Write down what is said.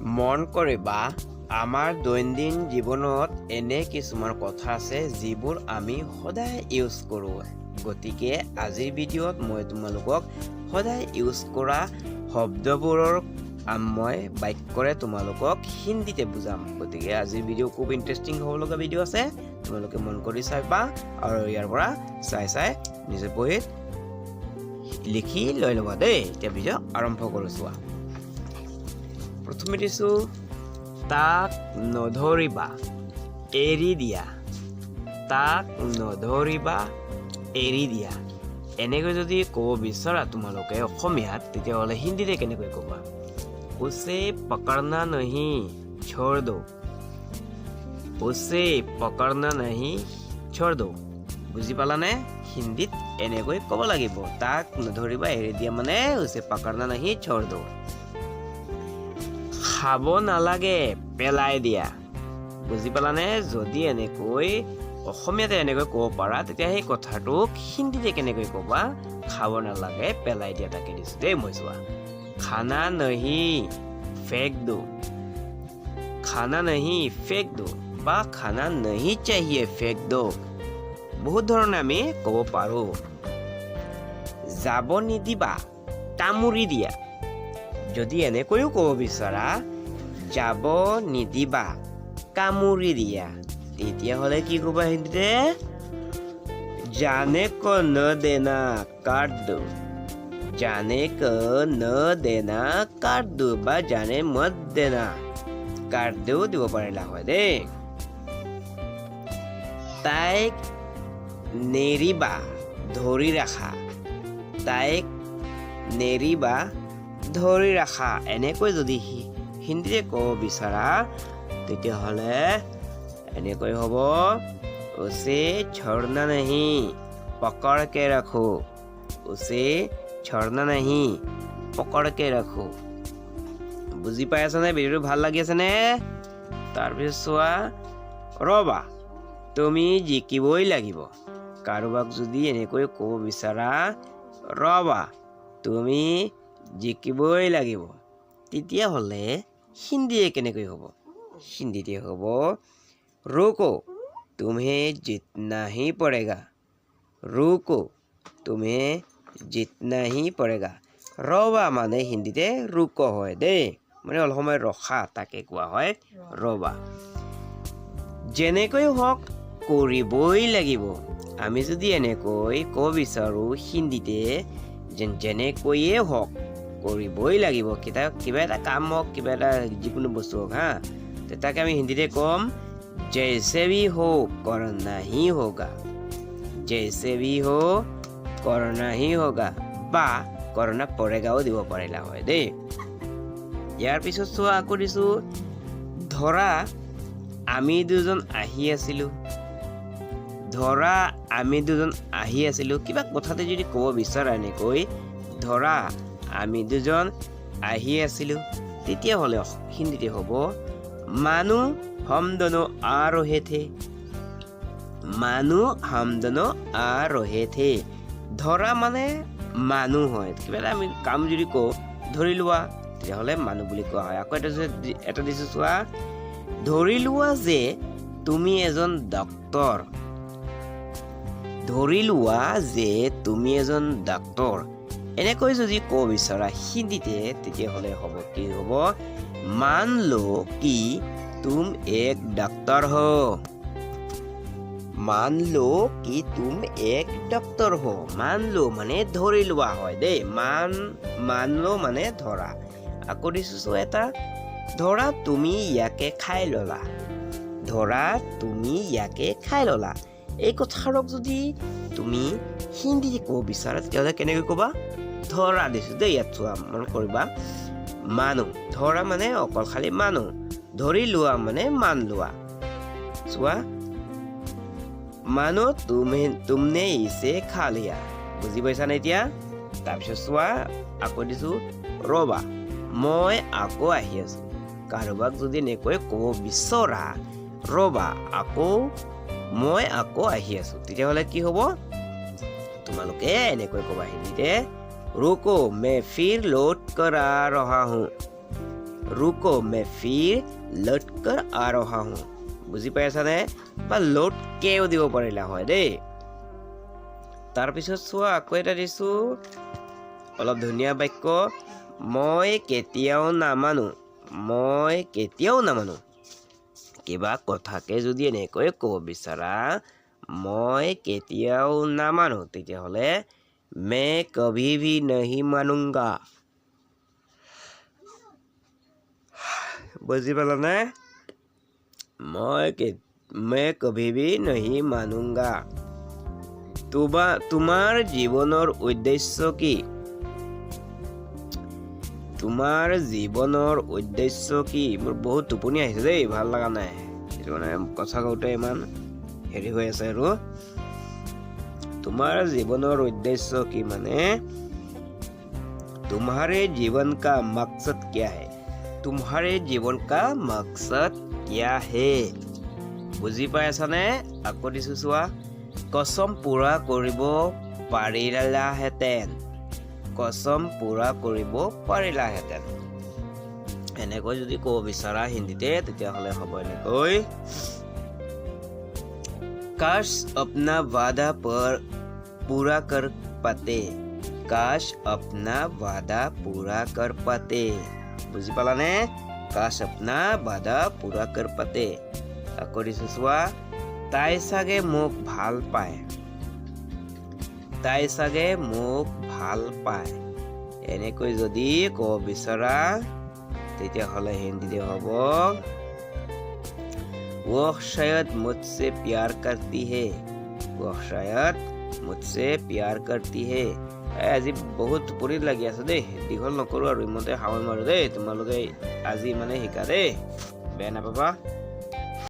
মন কৰিবা, আমাৰ দৈনন্দিন জীৱনত এনে কিছুমান কথা আছে যিবোৰ আমি সদায় ইউজ কৰোঁ। গতিকে আজিৰ ভিডিঅ'ত মই তোমালোকক সদায় ইউজ কৰা শব্দবোৰৰ মই বাক্যৰে তোমালোকক হিন্দীতে বুজাম। গতিকে আজিৰ ভিডিঅ' খুব ইণ্টাৰেষ্টিং হ'ব লগা ভিডিঅ' আছে, তোমালোকে মন কৰি চাবা আৰু ইয়াৰ পৰা চাই চাই নিজে বহীত লিখি লৈ ল'বা দেই। এতিয়া ভিডিঅ' আৰম্ভ কৰোঁ, চোৱা। প্রথমে দিছো, তাক নধৰিবা, এৰি দিয়া। তাক নধৰিবা, এৰি দিয়া। এনেকৈ যদি ক'ব বিচৰা তোমালোকে অসমীয়াত, তেতিয়াহ'লে হিন্দীতে কেনেকৈ ক'বা? উচে পকৰনা নাহি চৰ দৌ। উচে পকৰনা নাহি চৰ দৌ। বুজি পালানে? হিন্দীত এনেকৈ ক'ব লাগিব, তাক নধৰিবা, এৰি দিয়া মানে উচে পকৰনা নাহি চৰ দৌ। খাব নালাগে পেলাই দিয়া। বুজি পালানে? যদি এনেকৈ অসমীয়াতে এনেকৈ ক'ব পাৰা তেতিয়া সেই কথাটোক হিন্দীতে কেনেকৈ ক'বা? খাব নালাগে পেলাই দিয়া তাকে দিছোঁ দেই মই চোৱা। খানা নহি ফেক দো। খানা নহি ফেক দো। বা খানা নহি চাহিয়ে ফেক দো। বহুত ধৰণে আমি ক'ব পাৰোঁ। যাব নিদিবা কামুৰি দিয়া। যদি এনেকৈও ক'ব বিচৰা যাব নিদিবা। কামুৰি দিয়া। তেতিয়াহ'লে কি ক'বা হিন্দীতে? জানে ক ন দেনা কাট দো জানে ক ন দেনা কাট দো বা জানে মত দেনা। কাট দিও দিব পাৰিলা হয় দেই। তাইক নেৰিবা, ধৰি ৰাখা। তাইক নেৰিবা, ধৰি ৰাখা। এনেকৈ যদি হি- হিন্দীৰে ক'ব বিচাৰা তেতিয়াহ'লে এনেকৈ হ'ব। উচে ছড়না নাহি, পকৰকে ৰাখো। উচে ছড়না নাহি, পকৰকে ৰাখো। বুজি পাই আছানে? ভিডিঅ'টো ভালো লাগি আছেনে? তাৰপিছত চোৱা, ৰ'বা, তুমি জিকিবই লাগিব। কাৰোবাক যদি এনেকৈ ক'ব বিচাৰা, ৰ'বা, তুমি জিকিবই লাগিব। তেতিয়াহ'লে হিন্দীয়ে কেনেকৈ হ'ব হিন্দীতে হ'ব ৰুকো তুমি জিতনাহি পৰেগা ৰুকো তুমি জিতনাহি পৰেগা ৰবা মানে হিন্দীতে ৰুক হয় দেই মানে অলপ সময় ৰখা তাকে কোৱা হয় ৰবা যেনেকৈ হওক কৰিবই লাগিব আমি যদি এনেকৈ ক'ব বিচাৰোঁ হিন্দীতে যেনেকৈয়ে হওক কৰিবই লাগিব। কিবা কিবা এটা কাম হওক, কিবা এটা যিকোনো বস্তু হওক, হা? তো তাকে আমি হিন্দীতে ক'ম জেচে বি হওক কৰনা হি হোগা। জেচে বি হো, কৰনা হি হোগা। বা কৰণা পৰেগাও দিব পাৰিলা হয় দেই। ইয়াৰ পিছত চোৱা, আকৌ দিছোঁ, ধৰা, আমি দুজন আহি আছিলোঁ। ধৰা, আমি দুজন আহি আছিলোঁ। কিবা কথাতে যদি ক'ব বিচাৰা এনেকৈ, ধৰা আমি দুজন আহি আছিলোঁ। তেতিয়াহ'লে হিন্দীতে হ'ব মানুহ হমদনো আ ৰহেথে মানুহ হামদনো আ ৰহেথে ধৰা মানে মানুহ হয়। কিবা এটা আমি কাম যদি কওঁ, ধৰি লোৱা, তেতিয়াহ'লে মানুহ বুলি কোৱা হয়। আকৌ এটা এটা দিছোঁ, চোৱা, ধৰি লোৱা যে তুমি এজন ডক্তৰ, ধৰি লোৱা যে তুমি এজন ডাক্তৰ এনেকৈ যদি ক'ব বিচৰা হিন্দীতে তেতিয়াহ'লে হ'ব কি হ'ব? মান লো কি তুম এক ডাক্তৰ হ। মান লো কি তুম এক ডক্টর হ। মান লো মানে ধৰি লোৱা হয় দেই। মান মান লো মানে ধৰা। আকৌ দিছোঁ এটা। ধৰা তুমি ইয়াকে খাই ল'লা। ধৰা তুমি ইয়াকে খাই ল'লা। এই কথাষাৰক যদি তুমি হিন্দী ক'ব বিচাৰা, তেতিয়াহ'লে কেনেকৈ ক'বা? ধৰা দিছোঁ দেই ইয়াত চোৱা মন কৰিবা। মানুহ ধৰা মানে অকল খালি মানুহ ধৰি লোৱা মানে মান লোৱা চোৱা মানো তুমি তুমনে ইছে খা লিয়া বুজি পাইছানে এতিয়া? তাৰপিছত চোৱা আকৌ দিছোঁ ৰ'বা মই আকৌ আহি আছোঁ। কাৰোবাক যদি এনেকৈ ক'ব বিচৰা ৰ'বা আকৌ মই আকৌ আহি আছোঁ তেতিয়াহ'লে কি হ'ব? তোমালোকে এনেকৈ ক'বা হিন্দীতে ৰুকো মে ফিৰ লোড কৰা ৰহা হওঁ रुको मैं फिर लौट कर आ रहा हूँ বুজি পাই আছানে বা লটকেও দিব পাৰিলা হয় দেই তাৰপিছত চোৱা আকৌ এটা দিছোঁ অলপ ধুনীয়া বাক্য মই কেতিয়াও নামানো মই কেতিয়াও নামানো কিবা কথাকে যদি এনেকৈ ক'ব বিচাৰা মই কেতিয়াও নামানো তেতিয়াহ'লে মে কভি ভি নহি মানুংগা বুজি পালানে মই কে মে কভি ভি নহি মানুংগা তোমা তোমাৰ জীৱনৰ উদ্দেশ্য কি তোমাৰ জীৱনৰ উদ্দেশ্য কি মোৰ বহুত টোপনি আহিছে দেই ভালো লগা নাই কথা কওঁতে ইমান হেৰি হৈ আছে আৰু তোমাৰ জীৱনৰ উদ্দেশ্য কি মানে तुम्हारे जीवन का मकसद क्या है तुम्हारे जीवन का मकसद क्या है বুজি পাই আছানে আকৌ দিছোঁ চোৱা কচম পূৰা কৰিব পাৰিলাহেঁতেন কচম পূৰা কৰিব পাৰিলাহেঁতেন এনেকৈ যদি ক'ব বিচাৰা হিন্দীতে তেতিয়াহ'লে হ'ব এনেকৈ কাশ अपना वादा पर पूरा कर पाते কাশ अपना वादा पूरा कर पाते বুজি পালানে কাশ अपना वादा पूरा कर पाते আকৌ দিছোঁ চোৱা তাই চাগে মোক ভাল পায় তাই চাগে মোক ভাল পায় এনেকৈ যদি ক'ব বিচৰা তেতিয়াহ'লে হিন্দীতে হ'ব वो शायद मुझसे प्यार करती है वो शायद मुझसे प्यार करती है এ, আজি বহুত টোপনি লাগি আছে দেই দীঘল নকৰোঁ আৰু ইমতে হাওয়াই মাৰোঁ দেই তোমালোকে আজি মানে শিকা দেই বেয়া নাপাবা